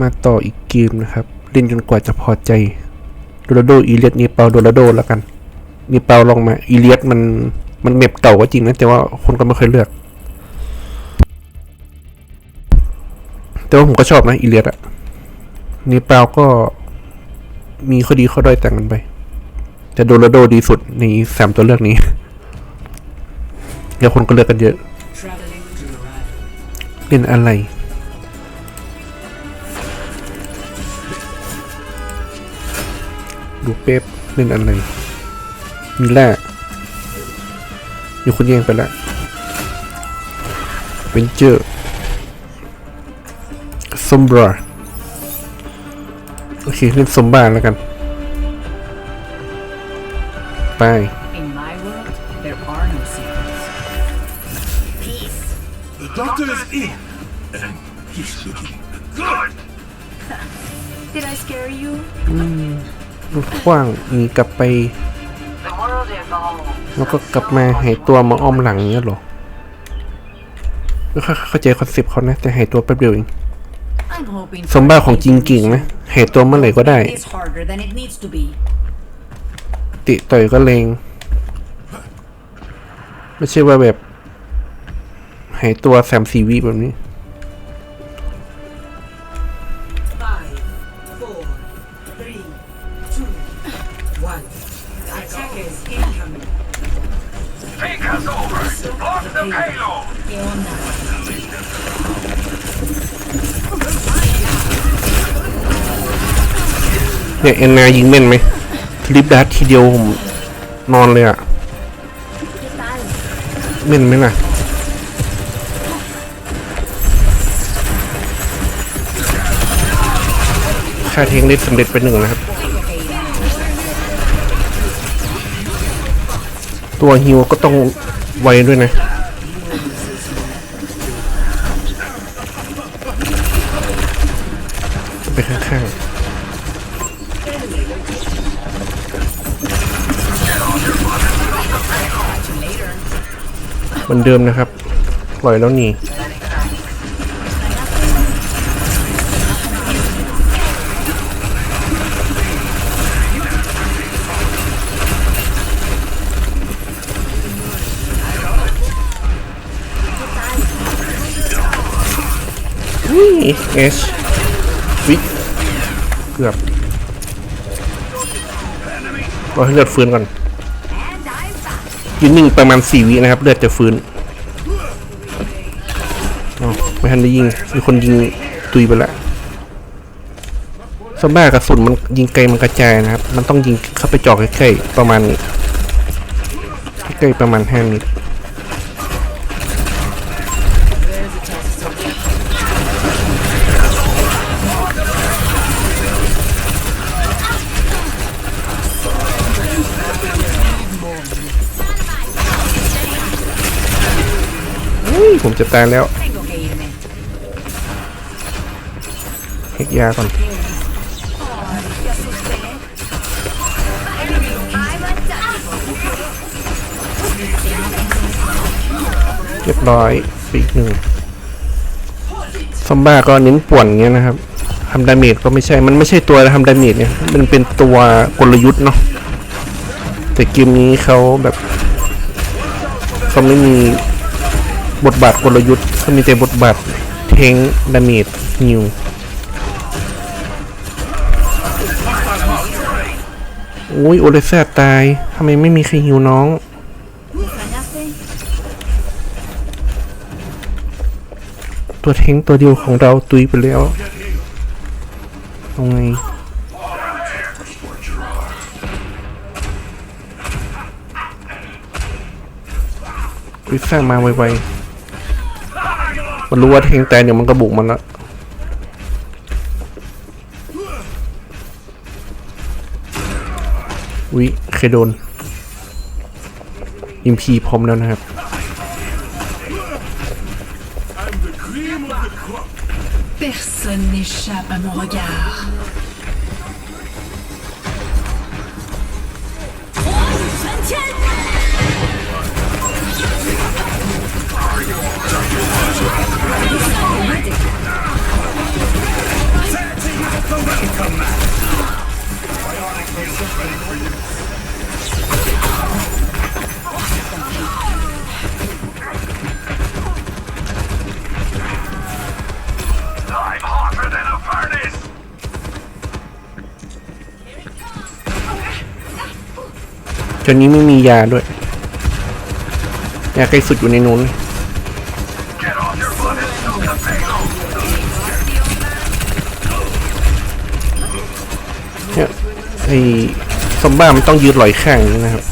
มาต่ออีกเกมนะครับ เล่นจนกว่าจะพอใจโดราโดอีเลียสนีเปาโดราโดแล้วกันนีเปาลองมาอีเลียสมันมันเมบเก่าก็จริงนะแต่ว่าคนก็ไม่ค่อยเลือก แต่ว่าผมก็ชอบนะอีเลียสอะนีเปาก็มีข้อดีข้อด้อยต่างกันไป แต่โดราโดดีสุดในสามตัวเลือกนี้แล้วคนก็เลือกกันเยอะ Traveling to arrival. เล่นอะไร ดูเป๊ปเล่นอะไร มีแร่มีคนแย่งไปแล้วเป็นเจอร์ซอมบราโอเค เล่นซอมบ้าแล้วกัน ไป In my world, there are no secrets. Peace. The doctor is in, and he's looking good. Did I scare you? ลู กว้างหนีกลับไป แล้วก็กลับมาหายตัวมาอ้อมหลังเงี้ยหรอเข้าใจคอนเซปต์เขานะ แต่หายตัวแป๊บเดียวเองสมบ้าของจริงเก่งนะหายตัวเมื่อไหร่ก็ได้ติต่อยก็เลงไม่ใช่ว่าแบบหายตัวแซมซีวีแบบนี้ Attackers incoming. Take us over. Block the payload. ¿Qué onda? เนี่ยเอ็นนายิงแม่นไหมลิฟดัสทีเดียวผมนอนเลยอะแม่นไหมล่ะค่าเทงได้สำเร็จไปหนึ่งนะครับ ตัวฮิวก็ต้องไวด้วยนะ ไปข้างๆเหมือนเดิมนะครับ ปล่อยแล้วหนี นี่เอชวิเกือบรอให้เลือดฟื้นก่อนยืนหนึ่งประมาณสี่วินะครับ เลือดจะฟื้นอ๋อไม่ทันได้ยิง มีคนยิงตุยไปแล้วสมบ้ากระสุนมันยิงไกลมันกระจายนะครับ มันต้องยิงเข้าไปจ่อใกล้ๆประมาณใกล้ๆประมาณห้าเมตร ผมจะตายแล้วเฮกยาก่อนเรียบร้อยปีกหนึ่งซอมบ้าก็เน้นป่วนเงี้ยนะครับทำดาเมจก็ไม่ใช่ มันไม่ใช่ตัวทำดาเมจเนี่ย มันเป็นตัวกลยุทธ์เนาะ แต่เกมนี้เขาแบบเขาไม่มี บทบาทกลยุทธ์เขามีแต่บทบาทเทงดาเมจนิวโอ้ยโอเลซ่าตายทำไมไม่มีใครหิวน้องตัวเทงตัวเดียวของเราตุยไปแล้วเอาไงวิซ่ามาไวๆ มันรู้ว่าเทงแต่เดี๋ยมันก็บุกมันละวิเคโดนอิมพีพร้อมแล้วนะครับ จนนี้ไม่มียาด้วยยาใกล้สุดอยู่ในนู้นเนี่ยไอ้ซอมบ้ามันต้องยืดลอยข้างนะครับ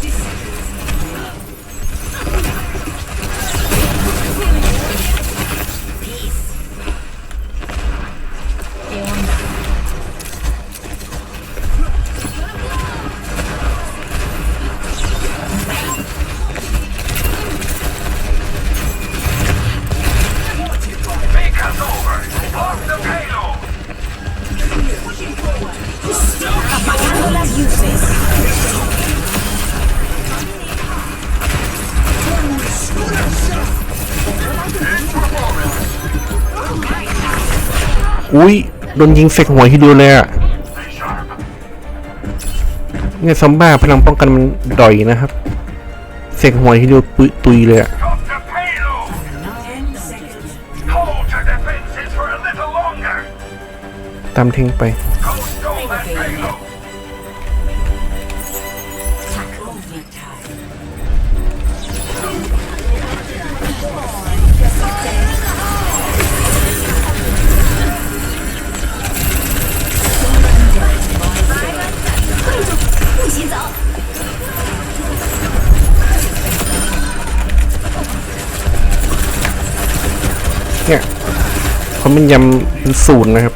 อุ้ยโดนยิงเสกหัวฮิดูเลยอะเนี่ยซอมบ้าพลังป้องกันมันดอยนะครับ เสกหัวฮิดูตุยเลยอะตามเทงไป เนี่ยเขาเป็นยำเป็นศูนย์นะครับ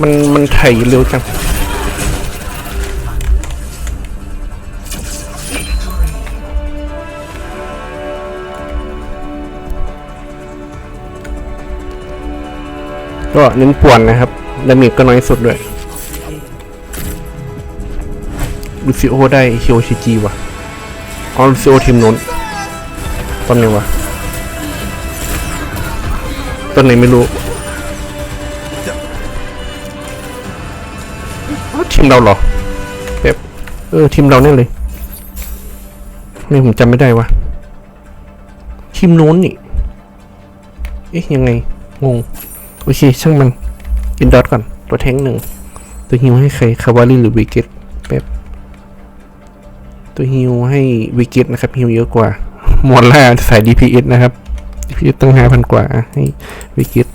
มันมันไถเร็วจัง ก็เน้นป่วนนะครับดาเมจก็น้อยสุดด้วยลูซิโอได้เคียวชิจีวะออลูซิโอทีมน้นต้นไหนวะต้นไหนไม่รู้อ๋อทีมเราเหรอแบบเออทีมเราเนี่ยเลยนี่ผมจำไม่ได้วะทีมโน้นนี่ เอ๊ะยังไง งง โอเค ช่างมันอินดอทก่อน ตัวแท้งหนึ่ง ตัวฮิวให้ใครคาวาลีหรือวิกเก็ตแป๊บตัวฮิวให้วิกเก็ตนะครับฮิวเยอะกว่ามอนล่าสาย DPS นะครับ DPS ตั้งห้าพันกว่าให้วิกเก็ต